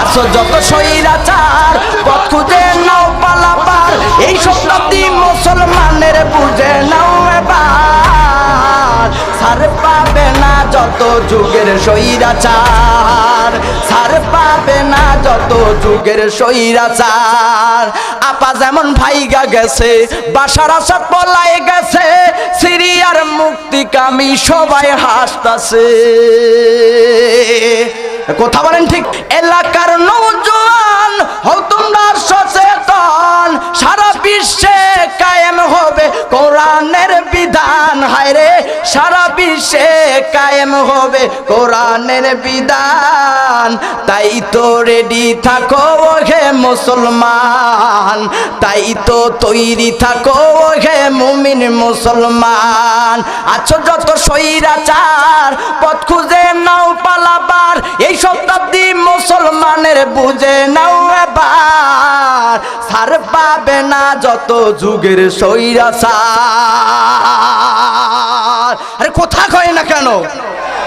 আসো যত স্বৈরাচার পথ খুঁজে নাও পালাবার এই শতাব্দী মুসলমানের বুঝে নাও এবার। সার পাবে না যত যুগের স্বৈরাচার সার পাবে না যত যুগের স্বৈরাচার। আপা যেমন ভাইগা গেছে, বাসার আসাদ পলাই গেছে, সিরিয়ার মুক্তিকামী সবাই হাসতাছে। কথা বলেন ঠিক। এলাকার নৌজন হও তোমরা সচেতন। সারা বিশ্বে কায়েম হবে কোরআনের বিধান। হায় রে, সারা বিশ্বে কায়েম হবে কোরআনের বিধান। তাই তো রেডি থাকো হে মুসলমান। তাই তো তৈরি থাকো হে মুমিন মুসলমান। আছো যত স্বৈরাচার, পথ খুঁজে নাও পালাবার। এই শতাব্দী মুসলমানের বুঝে নাও এবার। সার পাবে না যত যুগের স্বৈরাচার। আরে কোথা কয় না কেন?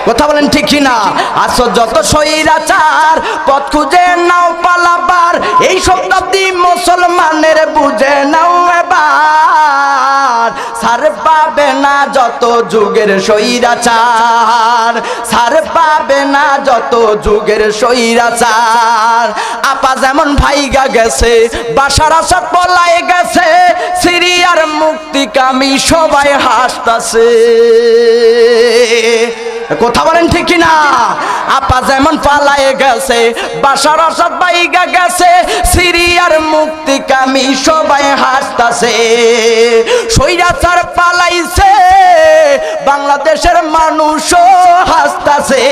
কথা বলেন ঠিক কিনা? আসো যত স্বৈরাচার, পথ খুঁজে নাও পালাবার। এই শতাব্দী মুসলমানের বুঝে নাও এবার। সার পাবে না যত যুগের স্বৈরাচার। সার পাবে না যত যুগের সৈরাচার আপা যেমন ভাইগা গেছে, বাসার আসাদ পলাই গেছে, সিরিয়ার মুক্তিকামী সবাই হাসতাছে। কথা বলেন ঠিক কিনা? আপা যেমন পালায়ে গেছে, বাসার আসাদ বাইগা গেছে, সিরিয়ার মুক্তিকামী সবাই হাসতাছে। সৈরাচার পালাইছে, বাংলাদেশের মানুষও হাসতাছে।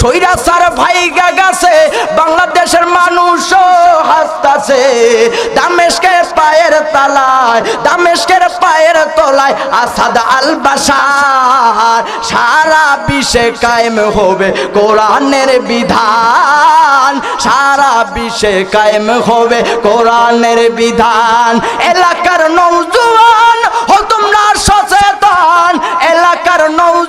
সৈরাচার ভাইগা গেছে, বাংলাদেশের মানুষও হাসতাছে। দামেশকের পায়ের তালায়, দামেশকের পায়ের তলায় আসাদ আল বাসার সারা বিশ্বে কায়েম হবে কোরআনের বিধান। সারা বিশ্বে কায়েম হবে কোরআনের বিধান। এলাকার নৌজওয়ান হো তোমরা সচেতন। এলাকার নৌজওয়ান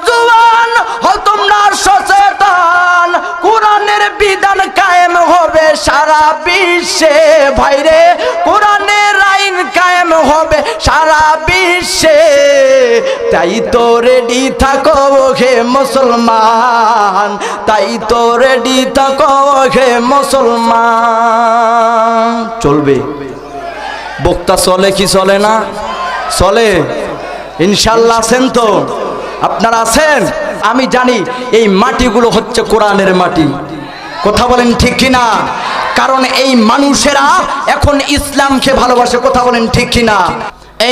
সারা বিশ্বে, ভাইরে, কোরআনের আইন কায়েম হবে সারা বিশ্বে। তাই তো রেডি থাকো হে মুসলমান, তাই তো রেডি থাকো হে মুসলমান। চলবে। বক্তা চলে কি চলে না? চলে। ইনশাল্লাহ আছেন তো। আপনারা আছেন? আমি জানি এই মাটিগুলো হচ্ছে কোরআনের মাটি। কথা বলেন ঠিক কিনা? কারণ এই মানুষেরা এখন ইসলামকে ভালোবাসে, কথা বলেন ঠিক কিনা?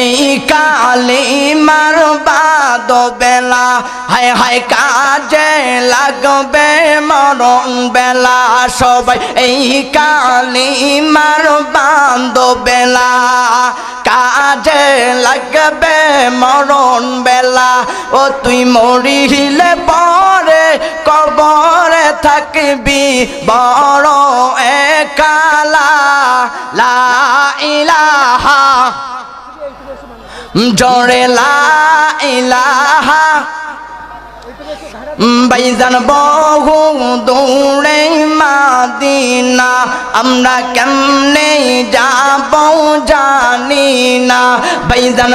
এই কালি মার বাদ বেলা, হায় হায় কাজে লাগবে মরণ বেলা। সবাই এই কালি মার বাদ বেলা, কাজে লাগবে মরণ বেলা। ও তুই মরিলে পরে কবরে থাকবি, বড় একালা, লা ইলাহা, জোরে লা ইলাহা। বাইজান বহু দূরে মাদিনা, আমরা কেমনে যাব জানি না। বাইজান